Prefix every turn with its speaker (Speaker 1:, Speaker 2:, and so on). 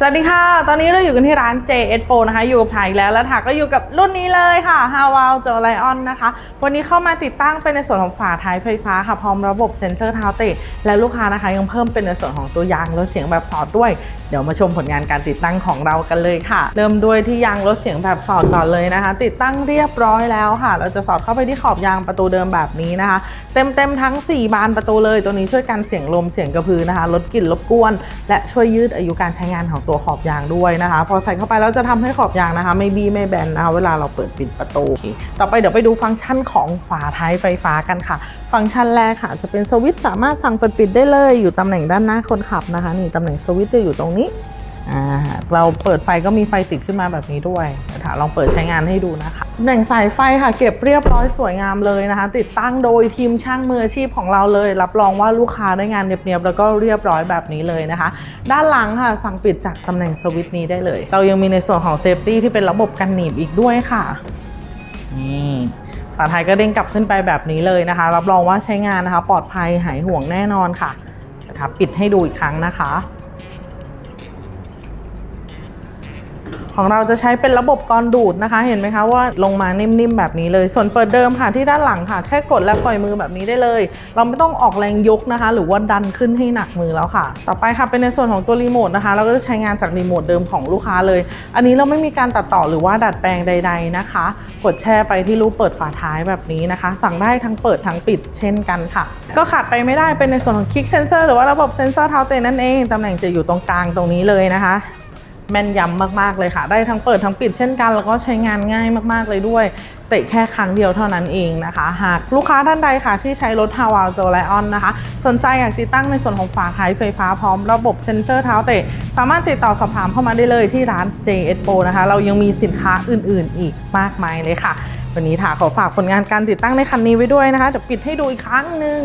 Speaker 1: สวัสดีค่ะ ตอนนี้เราอยู่กันที่ร้าน JS Pro นะคะ อยู่กับถ่ายแล้วแล้วถ่ายก็อยู่กับรุ่นนี้เลยค่ะ h a w a l j o l i o n นะคะ วันนี้เข้ามาติดตั้งเป็นในส่วนของฝาท้ายไฟฟ้าค่ะ พร้อมระบบเซ็นเซอร์เท้าเตะ และลูกค้านะคะยังเพิ่มเป็นในส่วนของตัวยางลดเสียงแบบสอดด้วย เดี๋ยวมาชมผลงานการติดตั้งของเรากันเลยค่ะ เริ่มด้วยที่ยางลดเสียงแบบสอดก่อนเลยนะคะ ติดตั้งเรียบร้อยแล้วค่ะ เราจะสอดเข้าไปที่ขอบยางประตูเดิมแบบนี้นะคะ เต็มเต็มๆทั้ง 4 บานประตูเลย ตัวนี้ช่วยกันเสียงลมเสียงกระพือนะคะ ลดกลิ่นรบกวน และช่วยยืดอายุการใช้งานของตัวขอบยางด้วยนะคะ พอใส่เข้าไปแล้วจะทำให้ขอบยางนะคะ ไม่บี้ไม่แบนนะคะเวลาเราเปิดปิดประตู ต่อไปเดี๋ยวไปดูฟังก์ชันของฝาท้ายไฟฟ้ากันค่ะ ฟังก์ชันแรกค่ะ จะเป็นสวิตช์สามารถสั่งเปิดปิดได้เลยอยู่ตำแหน่งด้านหน้าคนขับนะคะนี่ตำแหน่งสวิตช์จะอยู่ตรงนี้เราเปิดไฟก็มีไฟติดขึ้นมาแบบนี้ด้วยนะคะลองเปิดใช้งานให้ดูนะคะ แหน่งสายไฟค่ะ เก็บเรียบร้อยสวยงามเลยนะคะ ติดตั้งโดยทีมช่างมืออาชีพของเราเลย รับรองว่าลูกค้าได้งานเนียบๆแล้วก็เรียบร้อยแบบนี้เลยนะคะ ด้านหลังค่ะ สั่งปิดจากตำแหน่งสวิตช์นี้ได้เลย เรายังมีในส่วนของเซฟตี้ที่เป็นระบบกันหนีบอีกด้วยค่ะนี่ฝาท้ายก็เด้งกลับขึ้นไปแบบนี้เลยนะคะ รับรองว่าใช้งานนะคะ ปลอดภัยหายห่วงแน่นอนค่ะนะคะปิดให้ดูอีกครั้งนะคะ ของเราจะใช้เป็นระบบกรอนดูดนะคะ เห็นไหมคะว่าลงมานิ่มๆแบบนี้เลย ส่วนเปิดเดิมค่ะที่ด้านหลังค่ะ แค่กดและปล่อยมือแบบนี้ได้เลย เราไม่ต้องออกแรงยกนะคะ หรือว่าดันขึ้นให้หนักมือแล้วค่ะ ต่อไปค่ะเป็นในส่วนของตัวรีโมทนะคะ เราก็จะใช้งานจากรีโมทเดิมของลูกค้าเลย อันนี้เราไม่มีการตัดต่อหรือว่าดัดแปลงใด ๆนะคะ กดแช่ไปที่รูปเปิดฝาท้ายแบบนี้นะคะ สั่งได้ทั้งเปิดทั้งปิดเช่นกันค่ะ ก็ขาดไปไม่ได้เป็นในส่วนของคลิกเซนเซอร์หรือว่าระบบเซนเซอร์เท้าเตะนั่นเองตำแหน่งจะอยู่ตรงกลางตรงนี้เลยนะคะ แม่นยำมากๆเลยค่ะ ได้ทั้งเปิดทั้งปิดเช่นกัน แล้วก็ใช้งานง่ายมากๆเลยด้วย เตะแค่ครั้งเดียวเท่านั้นเองนะคะ หากลูกค้าท่านใดค่ะ ที่ใช้รถ h a w a l j o l i o n นะคะ สนใจอยากติดตั้งในส่วนของฝาท้ายไฟฟ้าพร้อมระบบเซ็นเซอร์เท้าเตะ สามารถติดต่อสอบถามเข้ามาได้เลยที่ร้าน JS Pro นะคะ เรายังมีสินค้าอื่นๆ อีกมากมายเลยค่ะ วันนี้ถาขอฝากผลงานการติดตั้งในคันนี้ไว้ด้วยนะคะเดี๋ยวปิดให้ดูอีกครั้งหนึ่ง